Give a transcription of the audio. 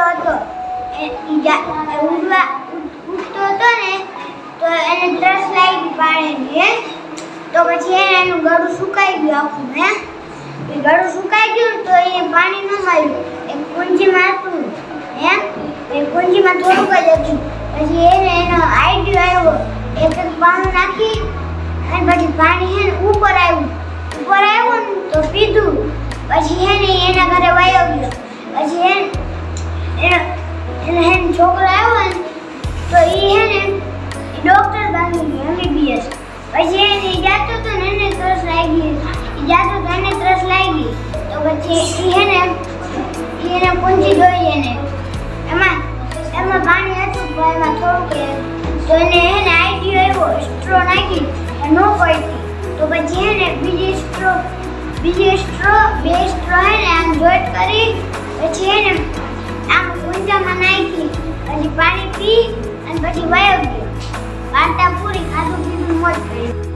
બેઠેલો હતો ઉડતો હતો ને, તો એને તરસ લાગી હે તો પછી એને એનું ગળું સુકાઈ ગયું આખું, હે? એ ગળું સુકાઈ ગયું તો એ પાણી ન મળ્યું. એ કુંજીમાં હતું, હે? એ કુંજીમાં થોડુંક જ હતું. પછી એને એનો આઈડિયો આવ્યો. એક એક પાણી નાખી અને પછી પાણી હે ઉપર આવ્યું. ઉપર આવ્યું ને તો પીધું. પછી હે ને એના ઘરે વાયો ગયો. પછી એને છોકરો આવ્યો ને, તો એ હે ને ડૉક્ટર બની ગયો એમબીબીએસ પછી એને જાતો તો ને એને તરસ લાગી એ જાતો તો એને તરસ લાગી. તો પછી એ હે ને એને પૂંજી જોઈ એને. એમાં એમાં પાણી હતું, પણ એમાં થોડુંક તો એને હે ને આઈડિયો આવ્યો સ્ટ્રો નાખી નો પડતી. તો પછી હે ને બીજી સ્ટ્રો બીજી સ્ટ્રો બે સ્ટ્રો હે ને આમ જોઈન્ટ કરી, પછી હે આમ પાણી પી અને પછી વાયો ગયો વાર્તા પૂરી ખાધું પીધું મોજ કરી.